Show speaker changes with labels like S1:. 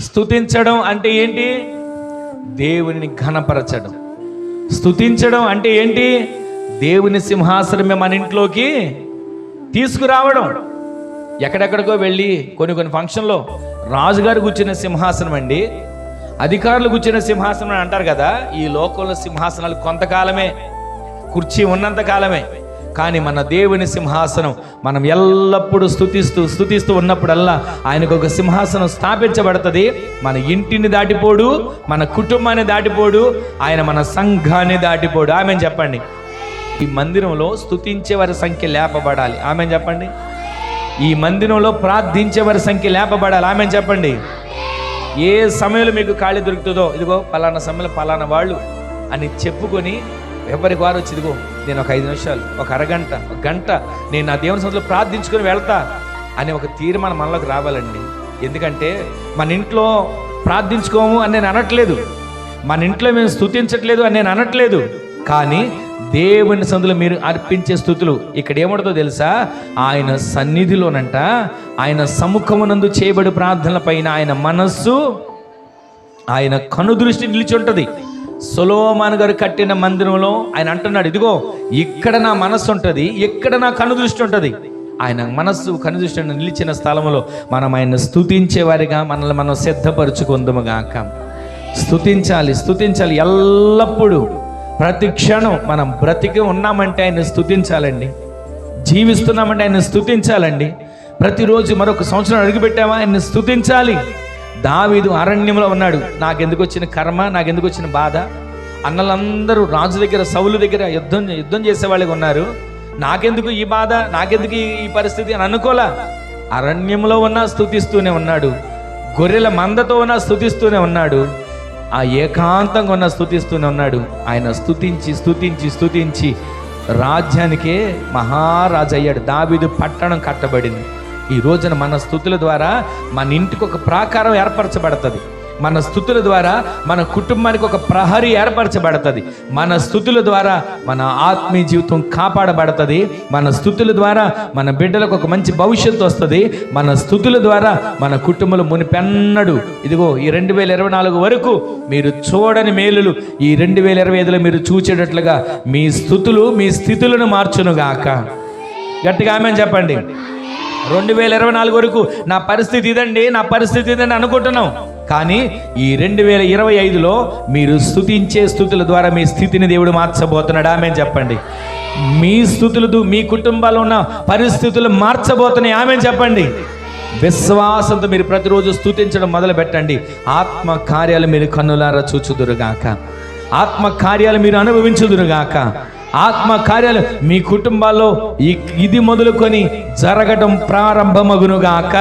S1: స్థుతించడం అంటే ఏంటి? దేవుని ఘనపరచడం. స్థుతించడం అంటే ఏంటి? దేవుని సింహాసనమే మన ఇంట్లోకి తీసుకురావడం. ఎక్కడెక్కడికో వెళ్ళి కొన్ని కొన్ని ఫంక్షన్లో రాజుగారు కూర్చున్న సింహాసనం అండి. అధికారులు కూర్చున్న సింహాసనం అని అంటారు కదా ఈ లోకంలో సింహాసనాలు కొంతకాలమే కుర్చీ ఉన్నంత కాలమే. కానీ మన దేవుని సింహాసనం మనం ఎల్లప్పుడూ స్థుతిస్తూ స్థుతిస్తూ ఉన్నప్పుడల్లా ఆయనకు ఒక సింహాసనం స్థాపించబడుతుంది. మన ఇంటిని దాటిపోడు మన కుటుంబాన్ని దాటిపోడు ఆయన మన సంఘాన్ని దాటిపోడు. ఆమె చెప్పండి. ఈ మందిరంలో స్థుతించే వారి సంఖ్య లేపబడాలి. ఆమె చెప్పండి. ఈ మందిరంలో ప్రార్థించే వారి సంఖ్య లేపబడాలి. ఆమె చెప్పండి. ఏ సమయంలో మీకు ఖాళీ దొరుకుతుందో ఇదిగో పలానా సమయంలో పలానా వాళ్ళు అని చెప్పుకొని ఎవరికి వారు వచ్చిదిగో నేను ఒక ఐదు నిమిషాలు ఒక అరగంట ఒక గంట నేను నా దేవుని సంతలో ప్రార్థించుకొని వెళ్తా అనే ఒక తీర్మానం మనలోకి రావాలండి. ఎందుకంటే మన ఇంట్లో ప్రార్థించుకోము అని నేను అనట్లేదు. మన ఇంట్లో మేము స్థుతించట్లేదు అని నేను అనట్లేదు. కానీ దేవుని సందులో మీరు అర్పించే స్థుతులు ఇక్కడ ఏముంటుందో తెలుసా? ఆయన సన్నిధిలోనంట ఆయన సముఖమునందు చేయబడి ప్రార్థనల పైన ఆయన మనస్సు ఆయన కనుదృష్టి నిలిచి ఉంటుంది. సులోమాన్ గారు కట్టిన మందిరంలో ఆయన అంటున్నాడు ఇదిగో ఇక్కడ నా మనస్సు ఉంటుంది ఇక్కడ నా కనుదృష్టి ఉంటుంది. ఆయన మనస్సు కనుదృష్టి నిలిచిన స్థలంలో మనం ఆయన స్థుతించేవారిగా మనల్ని మనం సిద్ధపరచుకుందాము గాక స్థుతించాలి స్థుతించాలి ఎల్లప్పుడూ. ప్రతి క్షణం మనం బ్రతికి ఉన్నామంటే ఆయన స్థుతించాలండి జీవిస్తున్నామంటే ఆయన స్థుతించాలండి ప్రతిరోజు మరొక సంవత్సరం అడుగుపెట్టామా? ఆయన స్థుతించాలి దావీదు అరణ్యంలో ఉన్నాడు. నాకెందుకు వచ్చిన కర్మ నాకెందుకు వచ్చిన బాధ? అన్నలందరూ రాజు దగ్గర సౌలు దగ్గర యుద్ధం యుద్ధం చేసే వాళ్ళకి ఉన్నారు. నాకెందుకు ఈ బాధ? నాకెందుకు ఈ- పరిస్థితి అని అనుకోలా. అరణ్యంలో ఉన్నా స్థుతిస్తూనే ఉన్నాడు. గొర్రెల మందతో ఉన్నా స్థుతిస్తూనే ఉన్నాడు. ఆ ఏకాంతంగా ఉన్న స్థుతిస్తూనే ఉన్నాడు. ఆయన స్థుతించి స్థుతించి స్థుతించి రాజ్యానికే మహారాజు అయ్యాడు దావీదు పట్టణం కట్టబడింది. ఈ రోజున మన స్థుతుల ద్వారా మన ఇంటికి ఒక ప్రాకారం ఏర్పరచబడుతుంది. మన స్థుతుల ద్వారా మన కుటుంబానికి ఒక ప్రహరీ ఏర్పరచబడుతుంది. మన స్థుతుల ద్వారా మన ఆత్మీయ జీవితం కాపాడబడుతుంది. మన స్థుతుల ద్వారా మన బిడ్డలకు ఒక మంచి భవిష్యత్తు వస్తుంది. మన స్థుతుల ద్వారా మన కుటుంబంలో మునిపెన్నడు. ఇదిగో ఈ రెండు వేల ఇరవై నాలుగు వరకు మీరు చూడని మేలులు ఈ రెండు వేల ఇరవై ఐదులో మీరు చూచేటట్లుగా మీ స్థుతులు మీ స్థితులను మార్చునుగాక. గట్టిగా ఆమె చెప్పండి. రెండు వేల ఇరవై నాలుగు వరకు నా పరిస్థితి ఇదండి నా పరిస్థితి ఇదండి అనుకుంటున్నాం. కానీ ఈ రెండు వేల ఇరవై ఐదులో మీరు స్థుతించే స్థుతుల ద్వారా మీ స్థితిని దేవుడు మార్చబోతున్నాడు ఆమె చెప్పండి. మీ స్థుతులు మీ కుటుంబాల్లో ఉన్న పరిస్థితులు మార్చబోతున్నాయి ఆమె చెప్పండి. విశ్వాసంతో మీరు ప్రతిరోజు స్థుతించడం మొదలు పెట్టండి ఆత్మ కార్యాలు మీరు కన్నులారా చూచుదురుగాక. ఆత్మ కార్యాలు మీరు అనుభవించుదురుగాక. ఆత్మ కార్యాలు మీ కుటుంబాల్లో ఇది మొదలుకొని జరగడం ప్రారంభమగునుగాక.